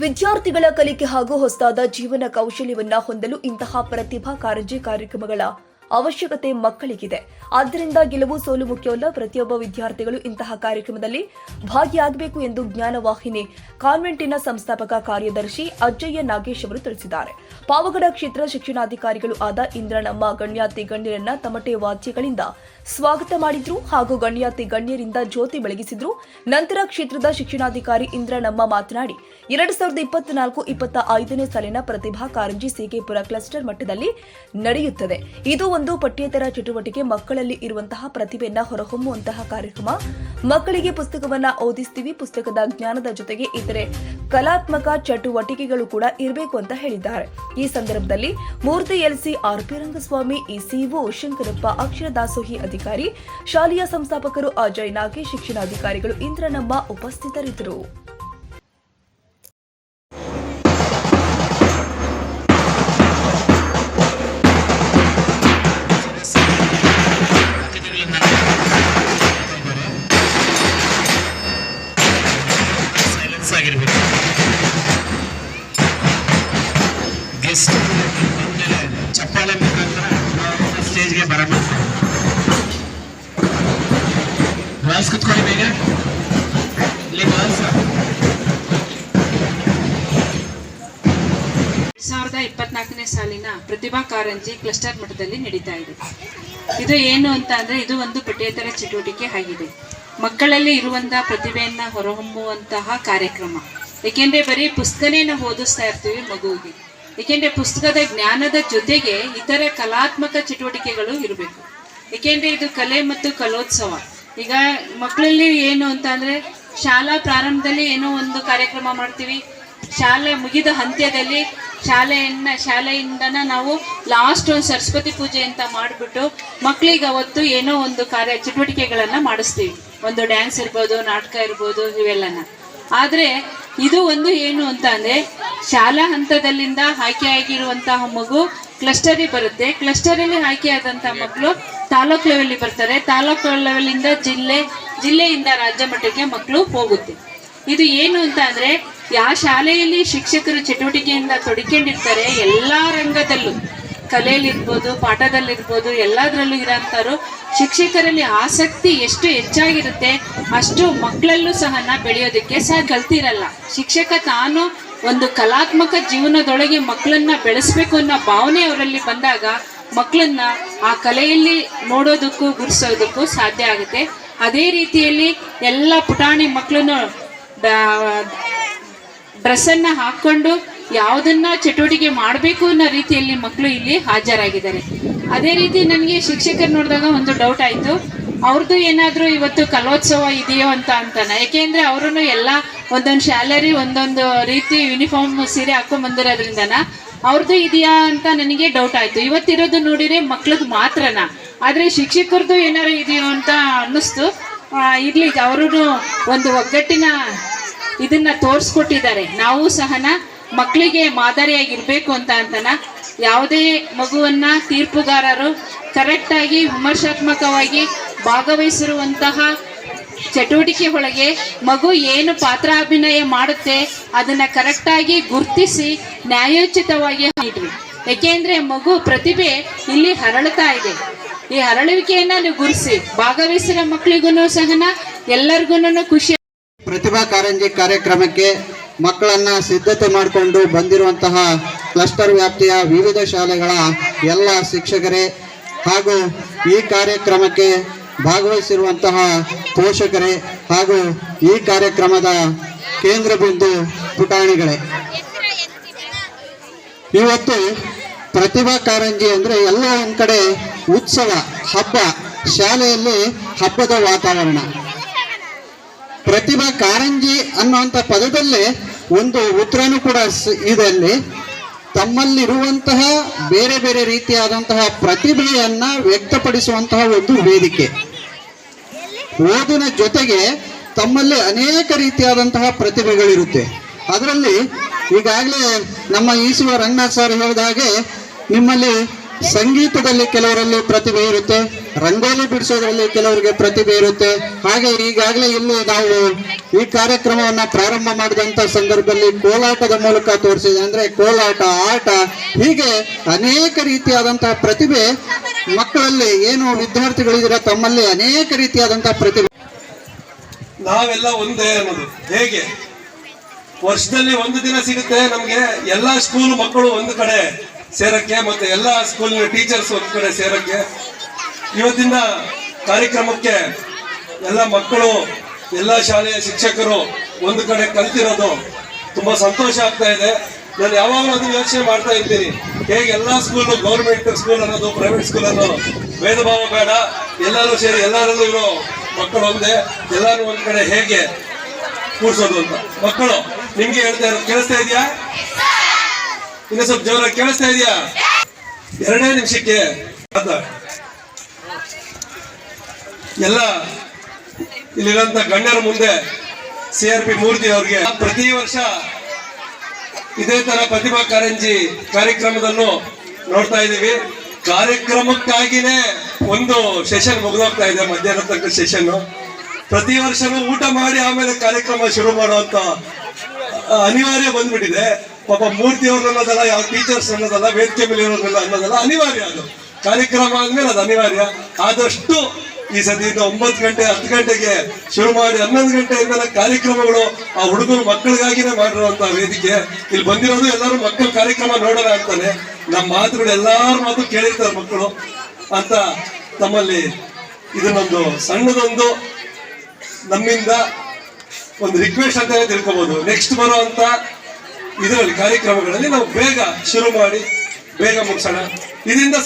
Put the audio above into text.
ವಿದ್ಯಾರ್ಥಿಗಳ ಕಲಿಕೆ ಹಾಗೂ ಹೊಸದಾದ ಜೀವನ ಕೌಶಲ್ಯವನ್ನ ಹೊಂದಲು ಇಂತಹ ಪ್ರತಿಭಾ ಕಾರಂಜಿ ಕಾರ್ಯಕ್ರಮಗಳ ಅವಶ್ಯಕತೆ ಮಕ್ಕಳಿಗಿದೆ. ಆದ್ದರಿಂದ ಗೆಲುವು ಸೋಲು ಮುಖ್ಯವಲ್ಲ. ಪ್ರತಿಯೊಬ್ಬ ವಿದ್ಯಾರ್ಥಿಗಳು ಇಂತಹ ಕಾರ್ಯಕ್ರಮದಲ್ಲಿ ಭಾಗಿಯಾಗಬೇಕು ಎಂದು ಜ್ಞಾನವಾಹಿನಿ ಕಾನ್ವೆಂಟಿನ ಸಂಸ್ಥಾಪಕ ಕಾರ್ಯದರ್ಶಿ ಅಜ್ಜಯ್ಯ ನಾಗೇಶ್ ಅವರು ತಿಳಿಸಿದ್ದಾರೆ. ಪಾವಗಡ ಕ್ಷೇತ್ರ ಶಿಕ್ಷಣಾಧಿಕಾರಿಗಳು ಆದ ಇಂದ್ರನಮ್ಮ ಗಣ್ಯಾತಿ ಗಣ್ಯರನ್ನ ತಮಟೆ ವಾದ್ಯಗಳಿಂದ ಸ್ವಾಗತ ಮಾಡಿದ್ರು ಹಾಗೂ ಗಣ್ಯಾತಿ ಗಣ್ಯರಿಂದ ಜ್ಯೋತಿ ಬೆಳಗಿಸಿದ್ರು. ನಂತರ ಕ್ಷೇತ್ರದ ಶಿಕ್ಷಣಾಧಿಕಾರಿ ಇಂದ್ರನಮ್ಮ ಮಾತನಾಡಿ, ಎರಡು ಸಾವಿರದ ಇಪ್ಪತ್ನಾಲ್ಕು ಇಪ್ಪತ್ತ ಐದನೇ ಸಾಲಿನ ಪ್ರತಿಭಾ ಕಾರಂಜಿ ಸಿಕೆಪುರ ಕ್ಲಸ್ಟರ್ ಮಟ್ಟದಲ್ಲಿ ನಡೆಯುತ್ತದೆ. ಇದು ಒಂದು ಪಠ್ಯೇತರ ಚಟುವಟಿಕೆ. ಮಕ್ಕಳಲ್ಲಿ ಇರುವಂತಹ ಪ್ರತಿಭೆಯನ್ನ ಹೊರಹೊಮ್ಮುವಂತಹ ಕಾರ್ಯಕ್ರಮ. ಮಕ್ಕಳಿಗೆ ಪುಸ್ತಕವನ್ನ ಓದಿಸ್ತೀವಿ. ಪುಸ್ತಕದ ಜ್ಞಾನದ ಜೊತೆಗೆ ಇತರೆ ಕಲಾತ್ಮಕ ಚಟುವಟಿಕೆಗಳು ಕೂಡ ಇರಬೇಕು ಅಂತ ಹೇಳಿದ್ದಾರೆ. ಈ ಸಂದರ್ಭದಲ್ಲಿ Murthy LC RP Rangaswamy ECO Shankarappa ಅಕ್ಷರ ದಾಸೋಹಿ ಅಧಿಕಾರಿ ಶಾಲೆಯ ಸಂಸ್ಥಾಪಕರು ಅಜಯ್ ನಾಗೆ ಶಿಕ್ಷಣಾಧಿಕಾರಿಗಳು ಇಂದ್ರನಮ್ಮ ಉಪಸ್ಥಿತರಿದ್ದರು. ಗೆಸ್ಟ್ ಚಪ್ಪಾಳೆ ಮುಖಾಂತರ ಸ್ಟೇಜ್ಗೆ ಬರೋಣ ಬಾಯ್ಸ್ ಕುತ್ಕೊಳ್ಳಿ ಬೇಗ ಇಲ್ಲಿ ಸಾವಿರದ ಇಪ್ಪತ್ನಾಲ್ಕನೇ ಸಾಲಿನ ಪ್ರತಿಭಾ ಕಾರಂಜಿ ಕ್ಲಸ್ಟರ್ ಮಟ್ಟದಲ್ಲಿ ನಡೀತಾ ಇದೆ. ಇದು ಏನು ಅಂತ ಅಂದ್ರೆ ಇದು ಒಂದು ಪಠ್ಯೇತರ ಚಟುವಟಿಕೆ ಆಗಿದೆ. ಮಕ್ಕಳಲ್ಲಿ ಇರುವಂತಹ ಪ್ರತಿಭೆಯನ್ನ ಹೊರಹೊಮ್ಮುವಂತಹ ಕಾರ್ಯಕ್ರಮ. ಏಕೆಂದ್ರೆ ಬರೀ ಪುಸ್ತಕನೇ ನಾವು ಓದಿಸ್ತಾ ಇರ್ತೀವಿ ಮಗುವಿಗೆ. ಏಕೆಂದ್ರೆ ಪುಸ್ತಕದ ಜ್ಞಾನದ ಜೊತೆಗೆ ಇತರ ಕಲಾತ್ಮಕ ಚಟುವಟಿಕೆಗಳು ಇರಬೇಕು. ಏಕೆಂದ್ರೆ ಇದು ಕಲೆ ಮತ್ತು ಕಲೋತ್ಸವ. ಈಗ ಮಕ್ಕಳಲ್ಲಿ ಏನು ಅಂತ ಅಂದರೆ ಶಾಲಾ ಪ್ರಾರಂಭದಲ್ಲಿ ಏನೋ ಒಂದು ಕಾರ್ಯಕ್ರಮ ಮಾಡ್ತೀವಿ. ಶಾಲೆ ಮುಗಿದ ಅಂತ್ಯದಲ್ಲಿ ಶಾಲೆಯನ್ನ, ಶಾಲೆಯಿಂದನ ನಾವು ಲಾಸ್ಟ್ ಒಂದು ಸರಸ್ವತಿ ಪೂಜೆ ಅಂತ ಮಾಡಿಬಿಟ್ಟು ಮಕ್ಕಳಿಗೆ ಅವತ್ತು ಏನೋ ಒಂದು ಕಾರ್ಯ, ಚಟುವಟಿಕೆಗಳನ್ನು ಮಾಡಿಸ್ತೀವಿ. ಒಂದು ಡ್ಯಾನ್ಸ್ ಇರ್ಬೋದು, ನಾಟಕ ಇರ್ಬೋದು, ಇವೆಲ್ಲನ. ಆದರೆ ಇದು ಒಂದು ಏನು ಅಂತ ಅಂದರೆ ಶಾಲಾ ಹಂತದಲ್ಲಿಂದ ಆಯ್ಕೆಯಾಗಿರುವಂತಹ ಮಗು ಕ್ಲಸ್ಟರಿಗೆ ಬರುತ್ತೆ. ಕ್ಲಸ್ಟರಲ್ಲಿ ಆಯ್ಕೆಯಾದಂಥ ಮಕ್ಕಳು ತಾಲೂಕ್ ಲೆವೆಲ್ಗೆ ಬರ್ತಾರೆ. ತಾಲೂಕು ಲೆವೆಲಿಂದ ಜಿಲ್ಲೆ, ಜಿಲ್ಲೆಯಿಂದ ರಾಜ್ಯ ಮಟ್ಟಕ್ಕೆ ಮಕ್ಕಳು ಹೋಗುತ್ತೆ. ಇದು ಏನು ಅಂತ ಅಂದರೆ ಯಾವ ಶಾಲೆಯಲ್ಲಿ ಶಿಕ್ಷಕರು ಚಟುವಟಿಕೆಯಿಂದ ತೊಡ್ಕೊಂಡಿರ್ತಾರೆ ಎಲ್ಲಾ ರಂಗದಲ್ಲೂ. ಕಲೆಯಲ್ಲಿರ್ಬೋದು, ಪಾಠದಲ್ಲಿರ್ಬೋದು, ಎಲ್ಲದರಲ್ಲೂ ಇರೋಂಥವ್ರು, ಶಿಕ್ಷಕರಲ್ಲಿ ಆಸಕ್ತಿ ಎಷ್ಟು ಹೆಚ್ಚಾಗಿರುತ್ತೆ, ಅಷ್ಟು ಮಕ್ಕಳಲ್ಲೂ ಸಹ ಬೆಳೆಯೋದಕ್ಕೆ ಸಹ ಕಲ್ತಿರಲ್ಲ. ಶಿಕ್ಷಕ ತಾನು ಒಂದು ಕಲಾತ್ಮಕ ಜೀವನದೊಳಗೆ ಮಕ್ಕಳನ್ನ ಬೆಳೆಸಬೇಕು ಅನ್ನೋ ಭಾವನೆ ಅವರಲ್ಲಿ ಬಂದಾಗ ಮಕ್ಕಳನ್ನ ಆ ಕಲೆಯಲ್ಲಿ ನೋಡೋದಕ್ಕೂ ಗುರುಸೋದಕ್ಕೂ ಸಾಧ್ಯ ಆಗುತ್ತೆ. ಅದೇ ರೀತಿಯಲ್ಲಿ ಎಲ್ಲ ಪುಟಾಣಿ ಮಕ್ಕಳನ್ನು ಡ್ರೆಸ್ಸನ್ನು ಹಾಕ್ಕೊಂಡು ಯಾವುದನ್ನ ಚಟುವಟಿಕೆ ಮಾಡಬೇಕು ಅನ್ನೋ ರೀತಿಯಲ್ಲಿ ಮಕ್ಕಳು ಇಲ್ಲಿ ಹಾಜರಾಗಿದ್ದಾರೆ. ಅದೇ ರೀತಿ ನನಗೆ ಶಿಕ್ಷಕರು ನೋಡಿದಾಗ ಒಂದು ಡೌಟ್ ಆಯಿತು. ಅವ್ರದ್ದು ಏನಾದರೂ ಇವತ್ತು ಕಲೋತ್ಸವ ಇದೆಯೋ ಅಂತ ಅಂತಾನೆ. ಯಾಕೆಂದರೆ ಅವರು ಎಲ್ಲ ಒಂದೊಂದು ಶ್ಯಾಲರಿ ಒಂದೊಂದು ರೀತಿ ಯೂನಿಫಾರ್ಮ್ ಸೀರೆ ಹಾಕೊಂಡು ಬಂದಿರೋದ್ರಿಂದನ ಅವ್ರದ್ದು ಇದೆಯಾ ಅಂತ ನನಗೆ ಡೌಟ್ ಆಯಿತು. ಇವತ್ತಿರೋದು ನೋಡಿದ್ರೆ ಮಕ್ಳದ್ದು ಮಾತ್ರನ. ಆದರೆ ಶಿಕ್ಷಕರದ್ದು ಏನಾರು ಇದೆಯೋ ಅಂತ ಅನ್ನಿಸ್ತು. ಇರಲಿ ಅವರು ಒಂದು ಒಗ್ಗಟ್ಟಿನ ಇದನ್ನ ತೋರಿಸ್ಕೊಟ್ಟಿದ್ದಾರೆ. ನಾವು ಸಹನ ಮಕ್ಕಳಿಗೆ ಮಾದರಿಯಾಗಿರಬೇಕು ಅಂತ ಅಂತನ. ಯಾವುದೇ ಮಗುವನ್ನು ತೀರ್ಪುಗಾರರು ಕರೆಕ್ಟಾಗಿ ವಿಮರ್ಶಾತ್ಮಕವಾಗಿ ಭಾಗವಹಿಸಿರುವಂತಹ ಚಟುವಟಿಕೆ ಒಳಗೆ ಮಗು ಏನು ಪಾತ್ರಾಭಿನಯ ಮಾಡುತ್ತೆ ಅದನ್ನ ಕರೆಕ್ಟಾಗಿ ಗುರುತಿಸಿ ನ್ಯಾಯೋಚಿತವಾಗಿ ನೀಡ್ರಿ. ಯಾಕೆಂದ್ರೆ ಮಗು ಪ್ರತಿಭೆ ಇಲ್ಲಿ ಹರಳುತ್ತಾ ಇದೆ. ಈ ಹರಳುವಿಕೆಯನ್ನ ನೀವು ಗುರುಸಿ, ಭಾಗವಹಿಸಿದ ಮಕ್ಕಳಿಗೂ ಸಹನ ಎಲ್ಲರಿಗೂ ಖುಷಿ. ಪ್ರತಿಭಾ ಕಾರಂಜಿ ಕಾರ್ಯಕ್ರಮಕ್ಕೆ ಮಕ್ಕಳನ್ನ ಸಿದ್ಧತೆ ಮಾಡಿಕೊಂಡು ಬಂದಿರುವಂತಹ ಕ್ಲಸ್ಟರ್ ವ್ಯಾಪ್ತಿಯ ವಿವಿಧ ಶಾಲೆಗಳ ಎಲ್ಲ ಶಿಕ್ಷಕರೇ ಹಾಗೂ ಈ ಕಾರ್ಯಕ್ರಮಕ್ಕೆ ಭಾಗವಹಿಸಿರುವಂತಹ ಪೋಷಕರೇ ಹಾಗೂ ಈ ಕಾರ್ಯಕ್ರಮದ ಕೇಂದ್ರ ಬಿಂದು ಪುಟಾಣಿಗಳೇ. ಇವತ್ತು ಪ್ರತಿಭಾ ಕಾರಂಜಿ ಅಂದ್ರೆ ಎಲ್ಲ ಒಂದ್ ಕಡೆ ಉತ್ಸವ, ಹಬ್ಬ, ಶಾಲೆಯಲ್ಲಿ ಹಬ್ಬದ ವಾತಾವರಣ. ಪ್ರತಿಭಾ ಕಾರಂಜಿ ಅನ್ನುವಂತ ಪದದಲ್ಲೇ ಒಂದು ಉತ್ತರನೂ ಕೂಡ ಇದೆ ಅಲ್ಲಿ. ತಮ್ಮಲ್ಲಿರುವಂತಹ ಬೇರೆ ಬೇರೆ ರೀತಿಯಾದಂತಹ ಪ್ರತಿಭೆಯನ್ನ ವ್ಯಕ್ತಪಡಿಸುವಂತಹ ಒಂದು ವೇದಿಕೆ. ಓದಿನ ಜೊತೆಗೆ ತಮ್ಮಲ್ಲಿ ಅನೇಕ ರೀತಿಯಾದಂತಹ ಪ್ರತಿಭೆಗಳಿರುತ್ತೆ. ಅದರಲ್ಲಿ ಈಗಾಗಲೇ ನಮ್ಮ ಈಸುವ ರಂಗನಾಥ್ ಸರ್ ಹೇಳಿದ ಹಾಗೆ ನಿಮ್ಮಲ್ಲಿ ಸಂಗೀತದಲ್ಲಿ ಕೆಲವರಲ್ಲಿ ಪ್ರತಿಭೆ ಇರುತ್ತೆ, ರಂಗೋಲಿ ಬಿಡಿಸೋದ್ರಲ್ಲಿ ಕೆಲವರಿಗೆ ಪ್ರತಿಭೆ ಇರುತ್ತೆ. ಹಾಗೆ ಈಗಾಗಲೇ ಇಲ್ಲಿ ನಾವು ಈ ಕಾರ್ಯಕ್ರಮವನ್ನ ಪ್ರಾರಂಭ ಮಾಡಿದಂತ ಸಂದರ್ಭದಲ್ಲಿ ಕೋಲಾಟದ ಮೂಲಕ ತೋರಿಸಿದೆ ಅಂದ್ರೆ ಕೋಲಾಟ, ಆಟ, ಹೀಗೆ ಅನೇಕ ರೀತಿಯಾದಂತಹ ಪ್ರತಿಭೆ ಮಕ್ಕಳಲ್ಲಿ ಏನು ವಿದ್ಯಾರ್ಥಿಗಳಿದ್ರೆ ತಮ್ಮಲ್ಲಿ ಅನೇಕ ರೀತಿಯಾದಂತಹ ಪ್ರತಿಭೆ. ನಾವೆಲ್ಲ ಒಂದೇ ಅನ್ನೋದು. ಹೇಗೆ? ವರ್ಷದಲ್ಲಿ ಒಂದು ದಿನ ಸಿಗುತ್ತೆ ನಮ್ಗೆ. ಎಲ್ಲಾ ಸ್ಕೂಲ್ ಮಕ್ಕಳು ಒಂದು ಕಡೆ ಸೇರಕ್ಕೆ ಮತ್ತೆ ಎಲ್ಲಾ ಸ್ಕೂಲ್ ಟೀಚರ್ಸ್ ಒಂದು ಕಡೆ ಸೇರಕ್ಕೆ. ಇವತ್ತಿನ ಕಾರ್ಯಕ್ರಮಕ್ಕೆ ಎಲ್ಲ ಮಕ್ಕಳು ಎಲ್ಲ ಶಾಲೆಯ ಶಿಕ್ಷಕರು ಒಂದು ಕಡೆ ಕಲ್ತಿರೋದು ತುಂಬಾ ಸಂತೋಷ ಆಗ್ತಾ ಇದೆ. ನಾನು ಯಾವಾಗಲೂ ಅದನ್ನ ಯೋಚನೆ ಮಾಡ್ತಾ ಇರ್ತೀನಿ. ಹೇಗೆ ಎಲ್ಲಾ ಸ್ಕೂಲ್ ಗೌರ್ಮೆಂಟ್ ಸ್ಕೂಲ್ ಅನ್ನೋದು ಪ್ರೈವೇಟ್ ಸ್ಕೂಲ್ ಅನ್ನೋದು ಭೇದ ಭಾವ ಬೇಡ. ಎಲ್ಲರೂ ಸೇರಿ ಎಲ್ಲರಲ್ಲೂ ಇರೋ ಮಕ್ಕಳು ಒಂದೇ. ಎಲ್ಲರೂ ಒಂದ್ ಕಡೆ ಹೇಗೆ ಕೂರಿಸೋದು ಅಂತ. ಮಕ್ಕಳು, ನಿಮ್ಗೆ ಹೇಳ್ತಾ ಇರೋದು ಕೇಳಿಸ್ತಾ ಇದೆಯಾ? ಇನ್ನು ಸ್ವಲ್ಪ ಜೋರ ಕೇಳಿಸ್ತಾ ಇದೆಯಾ? ಎರಡೇ ನಿಮಿಷಕ್ಕೆ. ಎಲ್ಲ ಇಲ್ಲಿರೋಂಥ ಗಣ್ಯರ ಮುಂದೆ ಸಿ ಆರ್ ಪಿ ಮೂರ್ತಿ ಅವರಿಗೆ ಪ್ರತಿ ವರ್ಷ ಇದೇ ತರ ಪ್ರತಿಭಾ ಕಾರಂಜಿ ಕಾರ್ಯಕ್ರಮದನ್ನು ನೋಡ್ತಾ ಇದ್ದೀವಿ. ಕಾರ್ಯಕ್ರಮಕ್ಕಾಗಿನೇ ಒಂದು ಸೆಷನ್ ಮುಗಿದೋಗ್ತಾ ಇದೆ ಮಧ್ಯಾಹ್ನ ತನಕ ಸೆಷನ್ ಪ್ರತಿ ವರ್ಷನೂ ಊಟ ಮಾಡಿ ಆಮೇಲೆ ಕಾರ್ಯಕ್ರಮ ಶುರು ಮಾಡುವಂತ ಅನಿವಾರ್ಯ ಬಂದ್ಬಿಟ್ಟಿದೆ. ಪಾಪ ಮೂರ್ತಿ ಅವ್ರು ಅನ್ನೋದಲ್ಲ ಯಾವ ಟೀಚರ್ಸ್ ಅನ್ನೋದಲ್ಲ, ವೇದಿಕೆ ಮೇಲೆ ಇರೋದ್ರಲ್ಲ ಅನ್ನೋದಲ್ಲ ಅನಿವಾರ್ಯ ಅದು. ಕಾರ್ಯಕ್ರಮ ಆದ್ಮೇಲೆ ಅದು ಅನಿವಾರ್ಯ. ಆದಷ್ಟು ಈ ಸತಿ ಒಂಬತ್ತು ಗಂಟೆ, ಹತ್ತು ಗಂಟೆಗೆ ಶುರು ಮಾಡಿ ಹನ್ನೊಂದು ಗಂಟೆಯಿಂದ ಕಾರ್ಯಕ್ರಮಗಳು ಆ ಹುಡುಗರು ಮಕ್ಕಳಿಗಾಗಿನೇ ಮಾಡಿರುವಂತಹ ವೇದಿಕೆ. ಇಲ್ಲಿ ಬಂದಿರೋದು ಎಲ್ಲರೂ ಮಕ್ಕಳ ಕಾರ್ಯಕ್ರಮ ನೋಡೋಣ ಅಂತಾನೆ. ನಮ್ಮ ಮಾತುಗಳು ಎಲ್ಲಾರ ಮಾತು ಕೇಳಿರ್ತಾರೆ ಮಕ್ಕಳು. ಅಂತ ತಮ್ಮಲ್ಲಿ ಇದನ್ನೊಂದು ಸಣ್ಣದೊಂದು ನಮ್ಮಿಂದ ಒಂದು ರಿಕ್ವೆಸ್ಟ್ ಅಂತಾನೆ ತಿಳ್ಕೊಬಹುದು ನೆಕ್ಸ್ಟ್ ಬರುವಂತ ಇದರಲ್ಲಿ ಕಾರ್ಯಕ್ರಮಗಳಲ್ಲಿ ನಾವು ಬೇಗ ಶುರು ಮಾಡಿ, ಬೇಗ ಮುಗಿಸೋಣ. ಇದರಿಂದ